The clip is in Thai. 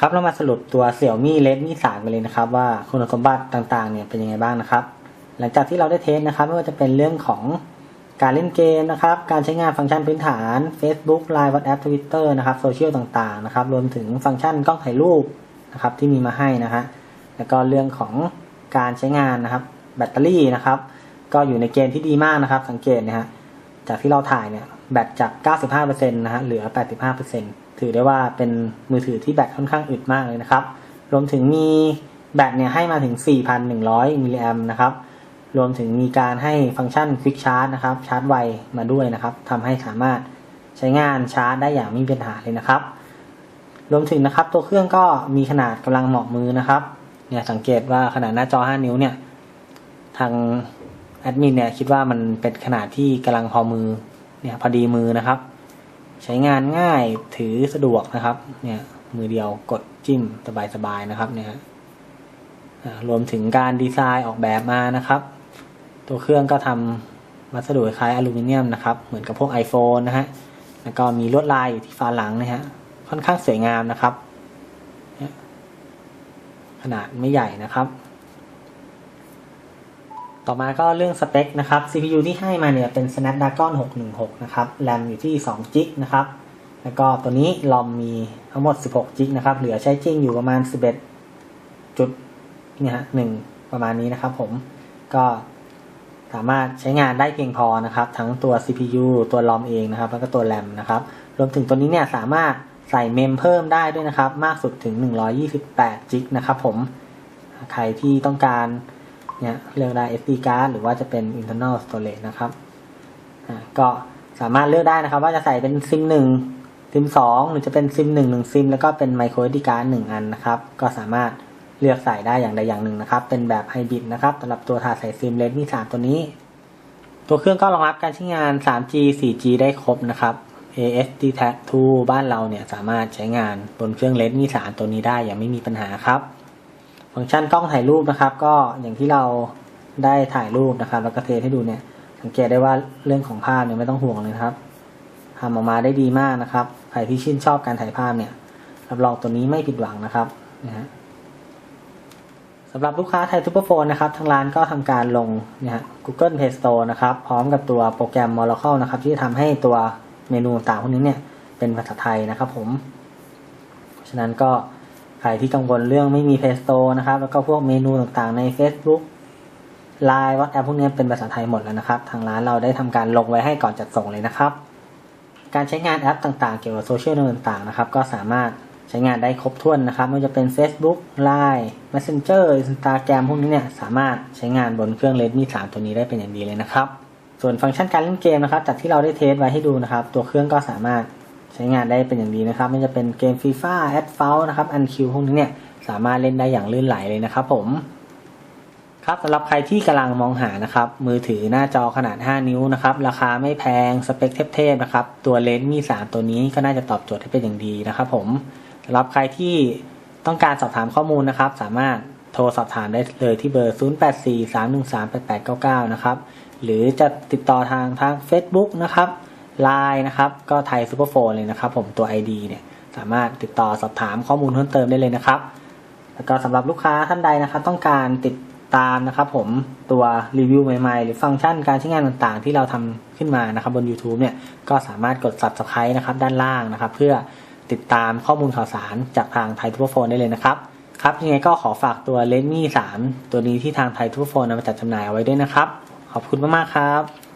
ครับเรามาสรุปตัว Xiaomi Redmi 3กันเลยนะครับว่าคุณสมบัติต่างๆเนี่ยเป็นยังไงบ้างนะครับ หลังจากที่เราได้เทสนะครับไม่ว่าจะเป็นเรื่องของการเล่นเกมนะครับ การใช้งานฟังก์ชันพื้นฐาน Facebook Line WhatsApp Twitter นะครับโซเชียลต่างๆนะครับรวมถึงฟังก์ชันกล้องถ่ายรูปนะครับที่มีมาให้นะฮะแล้วก็เรื่องของการใช้งานนะครับ แบตเตอรี่นะครับ ก็อยู่ในเกณฑ์ที่ดีมากนะครับ สังเกตนะฮะจากที่เราถ่ายเนี่ย แบตจาก 95%นะฮะเหลือ 85%ถือได้ว่าเป็นมือถือที่แบตค่อนข้างอึดมากเลยนะครับ รวมถึงมีแบตเนี่ยให้มาถึง 4,100 มิลลิแอมนะครับ รวมถึงมีการให้ฟังก์ชัน Quick Charge นะครับ ชาร์จไวมาด้วยนะครับทำให้สามารถใช้งานชาร์จได้อย่างไม่มีปัญหาเลยนะครับ รวมถึงนะครับตัวเครื่องก็มีขนาดกำลังเหมาะมือนะครับ เนี่ยสังเกตว่าขนาดหน้าจอ 5 นิ้วเนี่ยทางแอดมินเนี่ยคิดว่ามันเป็นขนาดที่กำลังพอมือ เนี่ยพอดีมือนะครับ ใช้งานง่ายถือสะดวกนะครับ เนี่ยมือเดียวกดจิ้มสบายๆนะครับเนี่ยรวมถึงการดีไซน์ออกแบบมานะครับ ตัวเครื่องก็ทำวัสดุคล้ายอลูมิเนียมนะครับ เหมือนกับพวก iPhone นะฮะแล้วก็มีลวดลายอยู่ที่ฝาหลังนะฮะค่อนข้างสวยงามนะครับ ขนาดไม่ใหญ่นะครับ ต่อมาก็เรื่องสเปคนะครับ CPU ที่ให้มาเนี่ยเป็น Snapdragon 616 นะครับ RAM อยู่ที่2 g b นะครับ แล้วก็ตัวนี้ลอมมีทั้งหมด 16 g b นะครับ เหลือใช้จริงอยู่ประมาณ 11 จุดเนี่ยฮะหนึ่งประมาณนี้นะครับผม ก็สามารถใช้งานได้เพียงพอนะครับ ทั้งตัว CPU ตัวลอมเองนะครับ แล้วก็ตัว RAM นะครับ รวมถึงตัวนี้เนี่ยสามารถใส่เมมเพิ่มได้ด้วยนะครับ มากสุดถึง 128 g b นะครับผม ใครที่ต้องการ เนี่ยเลือกได้ SD card หรือว่าจะเป็น internal storage นะครับก็สามารถเลือกได้นะครับ ว่าจะใส่เป็นซิมหนึ่งซิมสองหรือจะเป็นซิมหนึ่งหนึ่งซิมแล้วก็เป็น micro SD card หนึ่งอันนะครับ ก็สามารถเลือกใส่ได้อย่างใดอย่างหนึ่งนะครับ เป็นแบบไฮบริดนะครับสำหรับตัวถาดใส่ซิม Redmi 3ตัวนี้ ตัวเครื่องก็รองรับการใช้งาน 3G 4G ได้ครบนะครับ ASD Tag 2บ้านเราเนี่ยสามารถใช้งานบนเครื่อง Redmi 3ตัวนี้ได้อย่างไม่มีปัญหาครับ ฟังก์ชันกล้องถ่ายรูปนะครับ ก็อย่างที่เราได้ถ่ายรูปนะครับ แล้วก็เทสให้ดูเนี่ย สังเกตได้ว่าเรื่องของภาพเนี่ยไม่ต้องห่วงเลยครับทำออกมาได้ดีมากนะครับ ใครที่ชื่นชอบการถ่ายภาพเนี่ยรับรองตัวนี้ไม่ผิดหวังนะครับนะฮะสำหรับลูกค้าไทยทูเปอร์โฟนนะครับ ทางร้านก็ทำการลงนะฮะ Google Play Store นะครับ พร้อมกับตัวโปรแกรม Moracle นะครับ ที่ทำให้ตัวเมนูต่างพวกนี้เนี่ยเป็นภาษาไทยนะครับผม เพราะฉะนั้นก็ ใครที่กังวลเรื่องไม่มี Play Store นะครับ แล้วก็พวกเมนูต่างๆใน Facebook Line WhatsApp พวกนี้เป็นภาษาไทยหมดแล้วนะครับ ทางร้านเราได้ทำการลงไว้ให้ก่อนจัดส่งเลยนะครับ การใช้งานแอปต่างๆ เกี่ยวกับโซเชียลต่างๆนะครับ ก็สามารถใช้งานได้ครบถ้วนนะครับไม่ว่าจะเป็น Facebook Line Messenger Instagram พวกนี้เนี่ยสามารถใช้งานบนเครื่อง Redmi 3 ตัวนี้ได้เป็นอย่างดีเลยนะครับ ส่วนฟังก์ชันการเล่นเกมนะครับจากที่เราได้เทสไว้ให้ดูนะครับ ตัวเครื่องก็สามารถ ใช้งานได้เป็นอย่างดีนะครับไม่ว่าจะเป็นเกม FIFA a d f a l นะครับ Unq พวกนี้เนี่ยสามารถเล่นได้อย่างลื่นไหลเลยนะครับผมครับสำหรับใครที่กำลังมองหานะครับมือถือหน้าจอขนาด 5 นิ้วนะครับราคาไม่แพงสเปคเทพๆนะครับตัว Redmi 3ตัวนี้ก็น่าจะตอบโจทย์ได้เป็นอย่างดีนะครับผมสำหรับใครที่ต้องการสอบถามข้อมูลนะครับสามารถโทรสอบถามได้เลยที่เบอร์ 0843138899 นะครับหรือจะติดต่อทางทาง Facebook นะครับ Line นะครับก็ไทยซูเปอร์โฟนเลยนะครับผมตัว ID เนี่ยสามารถติดต่อสอบถามข้อมูลเพิ่มเติมได้เลยนะครับ แล้วก็สำหรับลูกค้าท่านใดนะครับ ต้องการติดตามนะครับผมตัวรีวิวใหม่ๆ หรือฟังก์ชันการใช้งานต่างๆ ที่เราทำขึ้นมานะครับบน YouTube เนี่ยก็สามารถกด Subscribe นะครับด้านล่างนะครับ เพื่อติดตามข้อมูลข่าวสารจากทางไทยทูโฟนได้เลยนะครับครับยังไงก็ขอฝากตัว Redmi 3ตัวนี้ที่ทางไทยทูโฟนนำมาจัดจำหน่ายเอาไว้ด้วยนะครับ ขอบคุณมากๆครับ